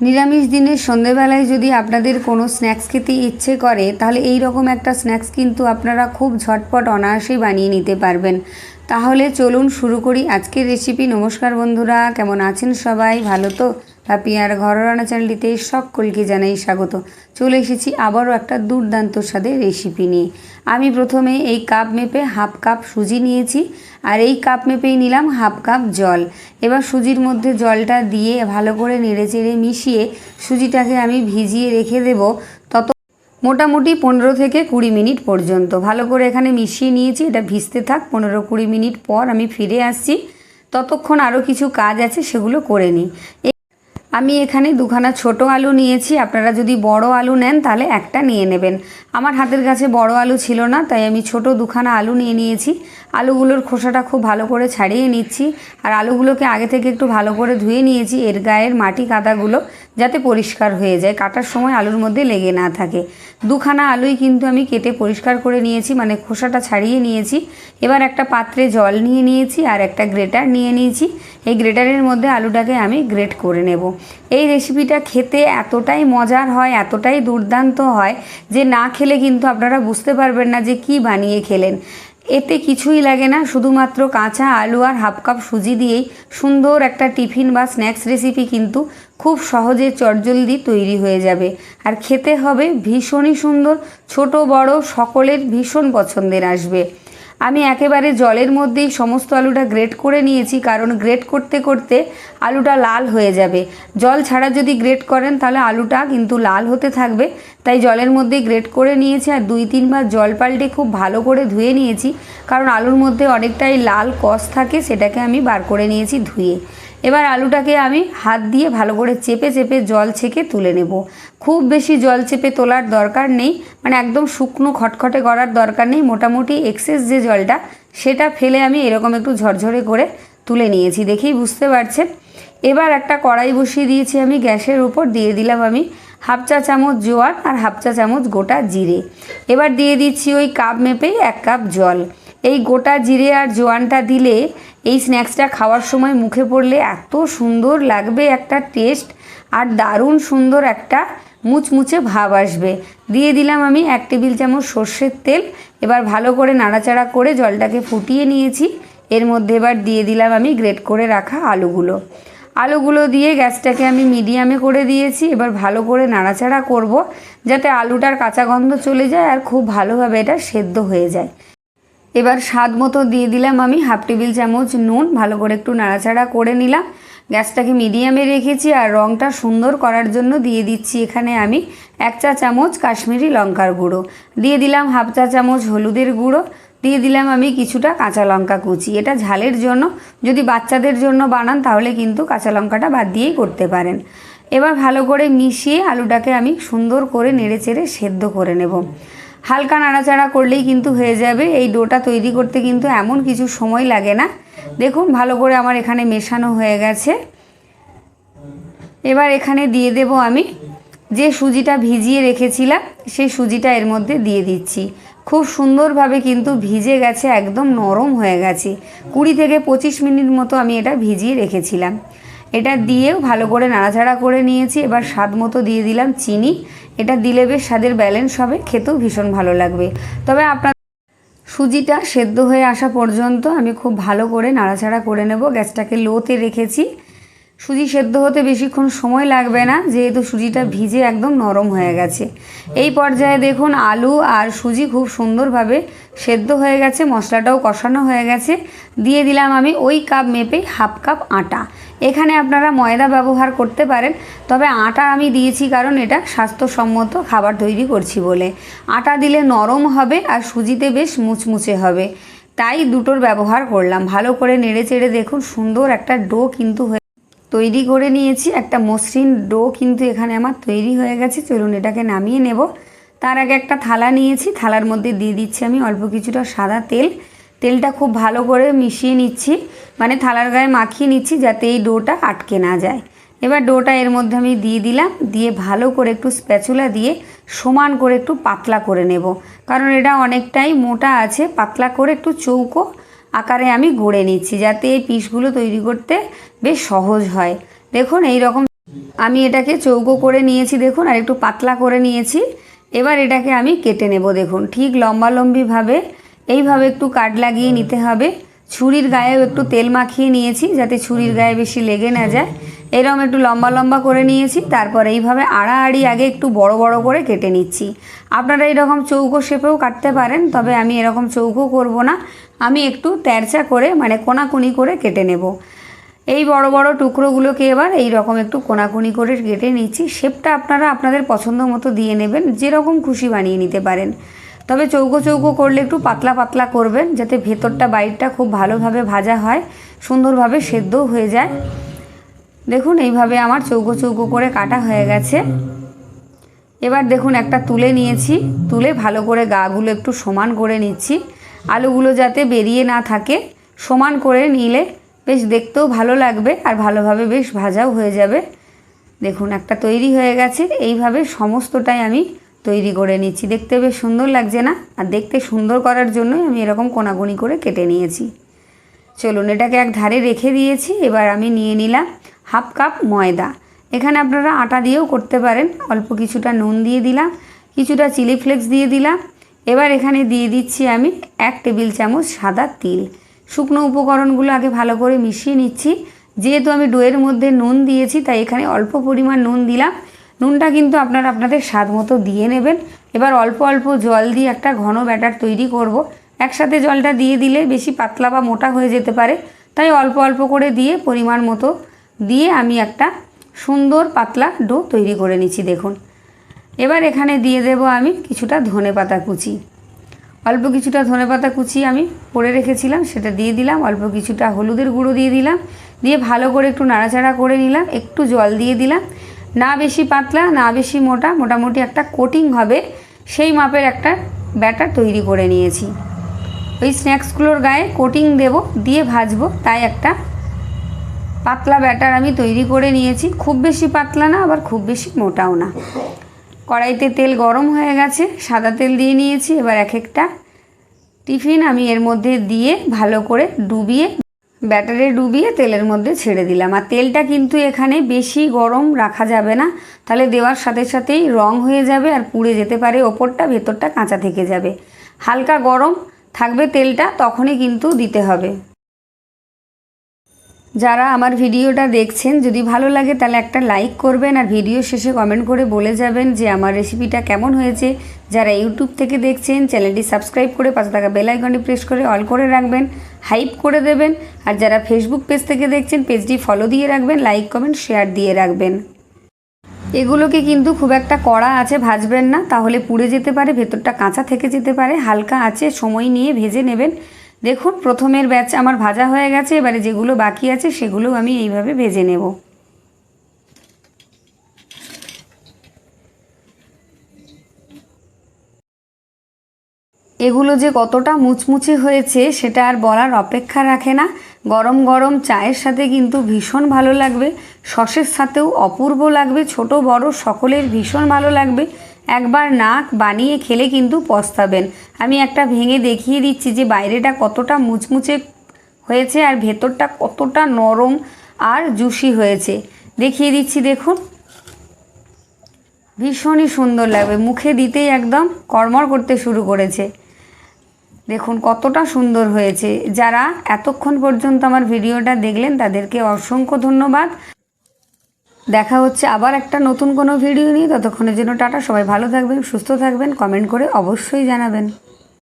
নিরামিষ দিনের সন্ধেবেলায় যদি আপনাদের কোনো স্ন্যাক্স খেতে ইচ্ছে করে, তাহলে এই রকম একটা স্ন্যাক্স কিন্তু আপনারা খুব ঝটপট অনায়াসেই বানিয়ে নিতে পারবেন। তাহলে চলুন শুরু করি আজকের রেসিপি নমস্কার বন্ধুরা, কেমন আছেন সবাই? ভালো তো? পাপিয়ার ঘরোয়ানা চ্যানেলটিতে সকলকে জানাই স্বাগত। চলে এসেছি আবারও একটা দুর্দান্ত স্বাদের রেসিপি নিয়ে। আমি প্রথমে এই কাপ মেপে হাফ কাপ সুজি নিয়েছি আর এই কাপ মেপেই নিলাম হাফ কাপ জল। এবার সুজির মধ্যে জলটা দিয়ে ভালো করে নেড়েচেড়ে মিশিয়ে সুজিটাকে আমি ভিজিয়ে রেখে দেব তত মোটামুটি পনেরো থেকে কুড়ি মিনিট পর্যন্ত। ভালো করে এখানে মিশিয়ে নিয়েছি, এটা ভিজতে থাক, পনেরো কুড়ি মিনিট পর আমি ফিরে আসছি। ততক্ষণ আরও কিছু কাজ আছে, সেগুলো করে নিই। আমি এখানে দুখানা ছোট আলু নিয়েছি। আপনারা যদি বড় আলু নেন, তাহলে একটা নিয়ে নেবেন। আমার হাতের কাছে বড় আলু ছিল না, তাই আমি ছোট দুখানা আলু নিয়ে নিয়েছি। আলুগুলোর খোসাটা খুব ভালো করে ছাড়িয়ে নিচ্ছি। আর আলুগুলোকে আগে থেকে একটু ভালো করে ধুয়ে নিয়েছি। এর গায়ের মাটি কাদাগুলো যাতে পরিষ্কার হয়ে যায়। কাটার সময় আলুর মধ্যে লেগে না থাকে। দুখানা আলুই কিন্তু আমি কেটে পরিষ্কার করে নিয়েছি মানে খোসাটা ছাড়িয়ে নিয়েছি। এবার একটা পাত্রে জল নিয়ে নিয়েছি আর একটা গ্রেটার নিয়ে নিয়েছি। এই গ্রেটারের মধ্যে আলুটাকে আমি গ্রেট করে নেব। এই রেসিপিটা খেতে এতটাই মজার হয়, এতটাই দুর্দান্ত হয় যে না খেলে কিন্তু আপনারা বুঝতে পারবেন না যে কি বানিয়ে খেলেন। এতে কিছুই লাগে না, শুধুমাত্র কাঁচা আলু আর হাফ কাপ সুজি দিয়েই সুন্দর একটা টিফিন বা স্ন্যাক্স রেসিপি কিন্তু খুব সহজে চটজলদি তৈরি হয়ে যাবে। আর খেতে হবে ভীষণই সুন্দর, ছোট বড় সকলের ভীষণ পছন্দের আসবে। আমি একেবারে জলের মধ্যেই সমস্ত আলুটা গ্রেট করে নিয়েছি, কারণ গ্রেট করতে করতে আলুটা লাল হয়ে যাবে। জল ছাড়া যদি গ্রেট করেন, তাহলে আলুটা কিন্তু লাল হতে থাকবে। তাই জলের মধ্যেই গ্রেট করে নিয়েছি আর দুই তিনবার জল পাল্টে খুব ভালো করে ধুয়ে নিয়েছি, কারণ আলুর মধ্যে অনেকটাই লাল কষ থাকে, সেটাকে আমি বার করে নিয়েছি ধুয়ে। এবার আলুটাকে আমি হাত দিয়ে ভালো করে চেপে চেপে জল ছেঁকে তুলে নেব। খুব বেশি জল চেপে তোলার দরকার নেই মানে একদম শুকনো খটখটে করার দরকার নেই। মোটামুটি এক্সেস যে জলটা, সেটা ফেলে আমি এরকম একটু ঝরঝরে করে তুলে নিয়েছি, দেখেই বুঝতে পারছেন। এবার একটা কড়াই বসিয়ে দিয়েছি আমি গ্যাসের উপর, দিয়ে দিলাম আমি হাফ চা চামচ জোয়ার আর হাফ চা চামচ গোটা জিরে। এবার দিয়ে দিচ্ছি ওই কাপ মেপেই এক কাপ জল। এই গোটা জিরে আর জোয়ানটা দিলে এই স্ন্যাক্সটা খাওয়ার সময় মুখে পড়লে এত সুন্দর লাগবে একটা টেস্ট আর দারুণ সুন্দর একটা মুচমুচে ভাব আসবে। দিয়ে দিলাম আমি এক টেবিল চামচ সর্ষের তেল। এবার ভালো করে নাড়াচাড়া করে জলটাকে ফুটিয়ে নিয়েছি। এর মধ্যে এবার দিয়ে দিলাম আমি গ্রেট করে রাখা আলুগুলো। আলুগুলো দিয়ে গ্যাসটাকে আমি মিডিয়ামে করে দিয়েছি। এবার ভালো করে নাড়াচাড়া করব যাতে আলুটার কাঁচা গন্ধ চলে যায় আর খুব ভালোভাবে এটা সেদ্ধ হয়ে যায়। এবার স্বাদ মতো দিয়ে দিলাম আমি হাফ টেবিল চামচ নুন, ভালো করে একটু নাড়াচাড়া করে নিলাম। গ্যাসটাকে মিডিয়ামে রেখেছি আর রঙটা সুন্দর করার জন্য দিয়ে দিচ্ছি এখানে আমি এক চা চামচ কাশ্মীরি লঙ্কার গুঁড়ো। দিয়ে দিলাম হাফ চা চামচ হলুদের গুঁড়ো। দিয়ে দিলাম আমি কিছুটা কাঁচা লঙ্কা কুচি। এটা ঝালের জন্য, যদি বাচ্চাদের জন্য বানান তাহলে কিন্তু কাঁচা লঙ্কাটা বাদ দিয়েই করতে পারেন। এবার ভালো করে মিশিয়ে আলুটাকে আমি সুন্দর করে নেড়ে চেড়ে সেদ্ধ করে নেব। হালকা নাড়াচাড়া করলেই কিন্তু হয়ে যাবে। এই ডোটা তৈরি করতে কিন্তু এমন কিছু সময় লাগে না। দেখুন, ভালো করে আমার এখানে মেশানো হয়ে গেছে। এবার এখানে দিয়ে দেব আমি যে সুজিটা ভিজিয়ে রেখেছিলাম, সেই সুজিটা এর মধ্যে দিয়ে দিচ্ছি। খুব সুন্দরভাবে কিন্তু ভিজে গেছে, একদম নরম হয়ে গেছে। কুড়ি থেকে পঁচিশ মিনিট মতো আমি এটা ভিজিয়ে রেখেছিলাম। এটা দিয়েও ভালো করে নাড়াচাড়া করে নিয়েছি। এবার স্বাদ মতো দিয়ে দিলাম চিনি। এটা দিলে বেশ স্বাদের ব্যালেন্স হবে, খেতেও ভীষণ ভালো লাগবে। তবে আপনার সুজিটা সেদ্ধ হয়ে আসা পর্যন্ত আমি খুব ভালো করে নাড়াচাড়া করে নেব। গ্যাসটাকে লোতে রেখেছি। সুজি সেদ্ধ হতে বেশিক্ষণ সময় লাগবে না, যেহেতু সুজিটা ভিজে একদম নরম হয়ে গেছে। এই পর্যায়ে দেখুন আলু আর সুজি খুব সুন্দরভাবে সেদ্ধ হয়ে গেছে, মশলাটাও কষানো হয়ে গেছে। দিয়ে দিলাম আমি ওই কাপ মেপে হাফ কাপ আটা। এখানে আপনারা ময়দা ব্যবহার করতে পারেন, তবে আটা আমি দিয়েছি কারণ এটা স্বাস্থ্যসম্মত খাবার তৈরি করছি বলে। আটা দিলে নরম হবে আর সুজিতে বেশ মুচমুচে হবে। তাই দুটোর ব্যবহার করলাম। ভালো করে নেড়ে চেড়ে দেখুন, সুন্দর একটা ডো কিন্তু হয়ে তৈরি করে নিয়েছি। একটা মসৃণ ডো কিন্তু এখানে আমার তৈরি হয়ে গেছে। চলুন এটাকে নামিয়ে নেব। তার আগে একটা থালা নিয়েছি। থালার মধ্যে দিয়ে দিচ্ছি আমি অল্প কিছুটা সাদা তেল। তেলটা খুব ভালো করে মিশিয়ে নিচ্ছি। মানে থালার গায়ে মাখিয়ে নিচ্ছি যাতে এই ডোটা আটকে না যায়। এবার ডোটা এর মধ্যে আমি দিয়ে দিলাম। দিয়ে ভালো করে একটু স্প্যাচুলা দিয়ে সমান করে একটু পাতলা করে নেব। কারণ এটা অনেকটাই মোটা আছে। পাতলা করে একটু চৌকো আকারে আমি গড়ে নিচ্ছি, যাতে এই পিসগুলো তৈরি করতে বেশ সহজ হয়। দেখুন এই রকম আমি এটাকে চৌকো করে নিয়েছি, দেখুন, আর একটু পাতলা করে নিয়েছি। এবার এটাকে আমি কেটে নেব, দেখুন, ঠিক লম্বালম্বিভাবে। এইভাবে একটু কাট লাগিয়ে নিতে হবে। ছুরির গায়েও একটু তেল মাখিয়ে নিয়েছি, যাতে ছুরির গায়ে বেশি লেগে না যায়। এরকম একটু লম্বা লম্বা করে নিয়েছি, তারপর এইভাবে আড়াআড়ি আগে একটু বড় বড় করে কেটে নিচ্ছি। আপনারা এরকম চৌকো শেপেও কাটতে পারেন, তবে আমি এরকম চৌকো করব না। আমি একটু তেরচা করে মানে কোনাকুনি করে কেটে নেব। এই বড় বড় টুকরোগুলোকে এবার এই রকম একটু কোনাকুনি করে কেটে নিচ্ছি। শেপটা আপনারা আপনাদের পছন্দ মতো দিয়ে নেবেন, যেরকম খুশি বানিয়ে নিতে পারেন। তবে চৌকো চৌকো করলে একটু পাতলা পাতলা করবেন, যাতে ভেতরটা বাইরটা খুব ভালোভাবে ভাজা হয়, সুন্দরভাবে সেদ্ধও হয়ে যায়। দেখুন, এইভাবে আমার চৌকো চৌকো করে কাটা হয়ে গেছে। এবার দেখুন, একটা তুলে নিয়েছি। তুলে ভালো করে গাগুলো একটু সমান করে নিচ্ছি। আলুগুলো যাতে বেরিয়ে না থাকে, সমান করে নিলে বেশ দেখতেও ভালো লাগবে আর ভালোভাবে বেশ ভাজাও হয়ে যাবে। দেখুন, একটা তৈরি হয়ে গেছে। এইভাবে সমস্তটাই আমি তৈরি করে নিচ্ছি। দেখতে বেশ সুন্দর লাগছে না? আর দেখতে সুন্দর করার জন্যই আমি এরকম কোনাকুনি করে কেটে নিয়েছি। চলুন, এটাকে এক ধারে রেখে দিয়েছি। এবার আমি নিয়ে নিলাম হাফ কাপ ময়দা। এখানে আপনারা আটা দিয়েও করতে পারেন। অল্প কিছুটা নুন দিয়ে দিলাম, কিছুটা চিলি ফ্লেক্স দিয়ে দিলাম। এবার এখানে দিয়ে দিচ্ছি আমি এক টেবিল চামচ সাদা তিল। শুকনো উপকরণগুলো আগে ভালো করে মিশিয়ে নিচ্ছি। যেহেতু আমি ডোয়ের মধ্যে নুন দিয়েছি, তাই এখানে অল্প পরিমাণ নুন দিলাম। নুনটা কিন্তু আপনারা আপনাদের স্বাদ মতো দিয়ে নেবেন। এবার অল্প অল্প জল দিয়ে একটা ঘন ব্যাটার তৈরি করব। একসাথে জলটা দিয়ে দিলে বেশি পাতলা বা মোটা হয়ে যেতে পারে। তাই অল্প অল্প করে দিয়ে পরিমাণ মতো দিয়ে আমি একটা সুন্দর পাতলা ডো তৈরি করে নিচ্ছি, দেখুন। এবার এখানে দিয়ে দেব আমি কিছুটা ধনে পাতা কুচি। অল্প কিছুটা ধনে পাতা কুচি আমি পরে রেখেছিলাম, সেটা দিয়ে দিলাম। অল্প কিছুটা হলুদের গুঁড়ো দিয়ে দিলাম। দিয়ে ভালো করে একটু নাড়াচাড়া করে নিলাম, একটু জল দিয়ে দিলাম। না বেশি পাতলা, না বেশি মোটা, মোটামুটি একটা কোটিং হবে, সেই মাপের একটা ব্যাটার তৈরি করে নিয়েছি। ওই স্ন্যাক্সগুলোর গায়ে কোটিং দেব, দিয়ে ভাজবো, তাই একটা পাতলা ব্যাটার আমি তৈরি করে নিয়েছি। খুব বেশি পাতলা না, আবার খুব বেশি মোটাও না। কড়াইতে তেল গরম হয়ে গেছে, সাদা তেল দিয়ে নিয়েছি, এবার এক একটা টিফিন আমি এর মধ্যে দিয়ে ভালো করে ডুবিয়ে, ব্যাটারে ডুবিয়ে তেলের মধ্যে ছেড়ে দিলাম। আর তেলটা কিন্তু এখানে বেশি গরম রাখা যাবে না, তাহলে দেওয়ার সাথে সাথেই রং হয়ে যাবে আর পুড়ে যেতে পারে ওপরটা, ভেতরটা কাঁচা থেকে যাবে। হালকা গরম থাকবে তেলটা, তখনই কিন্তু দিতে হবে। যারা আমার ভিডিওটা দেখছেন, যদি ভালো লাগে তাহলে একটা লাইক করবেন আর ভিডিও শেষে কমেন্ট করে বলে যাবেন যে আমার রেসিপিটা কেমন হয়েছে। যারা ইউটিউব থেকে দেখছেন চ্যানেলটি সাবস্ক্রাইব করে পাশে থাকা বেল আইকনটি প্রেস করে অল করে রাখবেন হাইপ করে দেবেন। আর যারা ফেসবুক পেজ থেকে দেখছেন পেজটি ফলো দিয়ে রাখবেন লাইক কমেন্ট শেয়ার দিয়ে রাখবেন। এগুলোকে কিন্তু খুব একটা কড়া আছে, ভাজবেন না। তাহলে পুড়ে যেতে পারে, ভেতরটা কাঁচা থেকে যেতে পারে, হালকা আছে, সময় নিয়ে ভেজে নেবেন। দেখুন, প্রথমের ব্যাচ আমার ভাজা হয়ে গেছে, এবারে যেগুলো বাকি আছে সেগুলো আমি এইভাবে ভেজে নেব। এগুলো যে কতটা মুচমুচে হয়েছে, সেটা আর বলার অপেক্ষা রাখে না। গরম গরম চায়ের সাথে কিন্তু ভীষণ ভালো লাগবে, সসের সাথেও অপূর্ব লাগবে, ছোট বড় সকলের ভীষণ ভালো লাগবে। একবার নাক বানিয়ে খেলে কিন্তু পস্তাবেন। আমি একটা ভেঙে দেখিয়ে দিচ্ছি যে বাইরেটা কতটা মুচমুচে হয়েছে আর ভেতরটা কতটা নরম আর জুসি হয়েছে। দেখিয়ে দিচ্ছি দেখুন। ভীষণই সুন্দর লাগবে। মুখে দিতেই একদম কর্মর করতে শুরু করেছে। দেখুন কতটা সুন্দর হয়েছে। যারা এতক্ষণ পর্যন্ত আমার ভিডিওটা দেখলেন তাদেরকে অসংখ্য ধন্যবাদ। দেখা হচ্ছে আবার একটা নতুন কোনো ভিডিও নিয়ে। ততক্ষণের জন্য টাটা, সবাই ভালো থাকবেন, সুস্থ থাকবেন, কমেন্ট করে অবশ্যই জানাবেন।